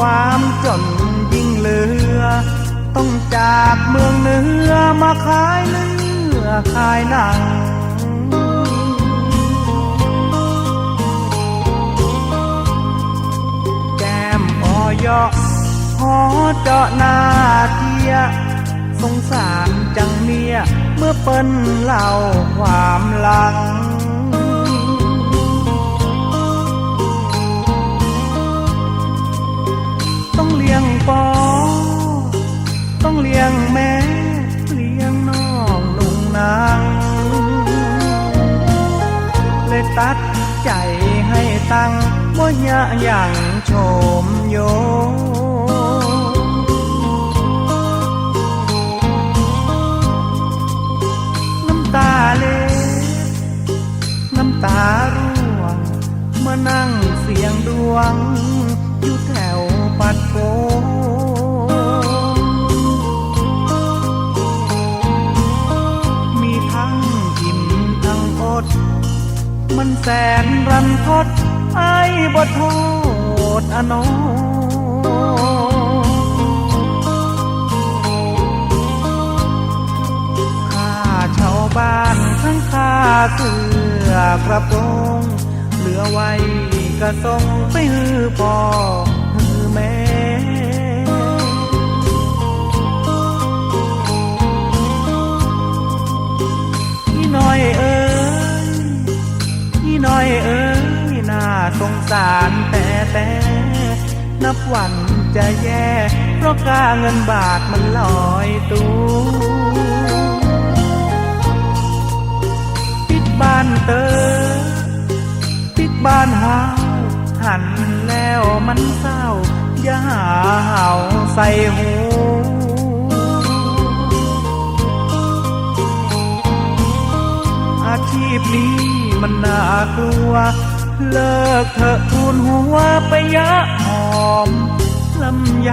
ความจนยิ่งเหลือ ต้องจากเมืองเหนือมาขายเนื้อขายหนังแก้มออยอหอเจาะหน้าเทีย สงสารจังเมีย เมื่อเปิ้นเล่าความหลัง เลี้ยงแม่เลี้ยงน้องลุงนางเลยตัดใจให้ตั้งว่ายะอย่างโฉมโยน้ำตาเล็น้ำตาร่วงเมื่อนั่งเสียงดวงอยู่แถวปัดโก มันแสนรันทดไอ้บทโทษอโนข้าชาวบ้านทั้งข้าเสือกระโปรงเหลือไว้ก็ส่งไปฮือพ่อ สารแต่แต่นับวันจะแย่ เพราะค่าเงินบาทมันลอยตูปิดบ้านเตอปิดบ้านหาหันแล้วมันเศร้า อย่าหาเห่าใส่หูอาชีพนี้มันน่ากลัว เลิกเถอะทูนหัวไปยะหอมลำไย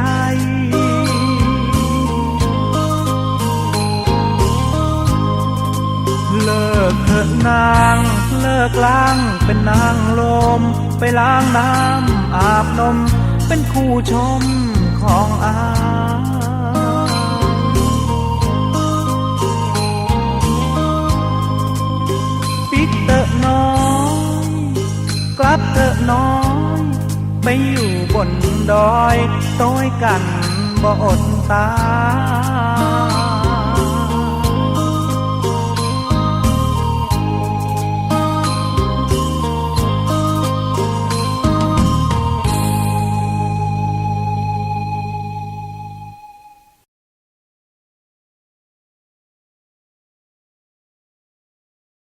เลิกเถอะนางเลิกล้างเป็นนางลม ไปล้างน้ำอาบนม เป็นคู่ชมของอา ลับเตอะน้อย ไปอยู่บนดอยต้อยกันบ่อดตาย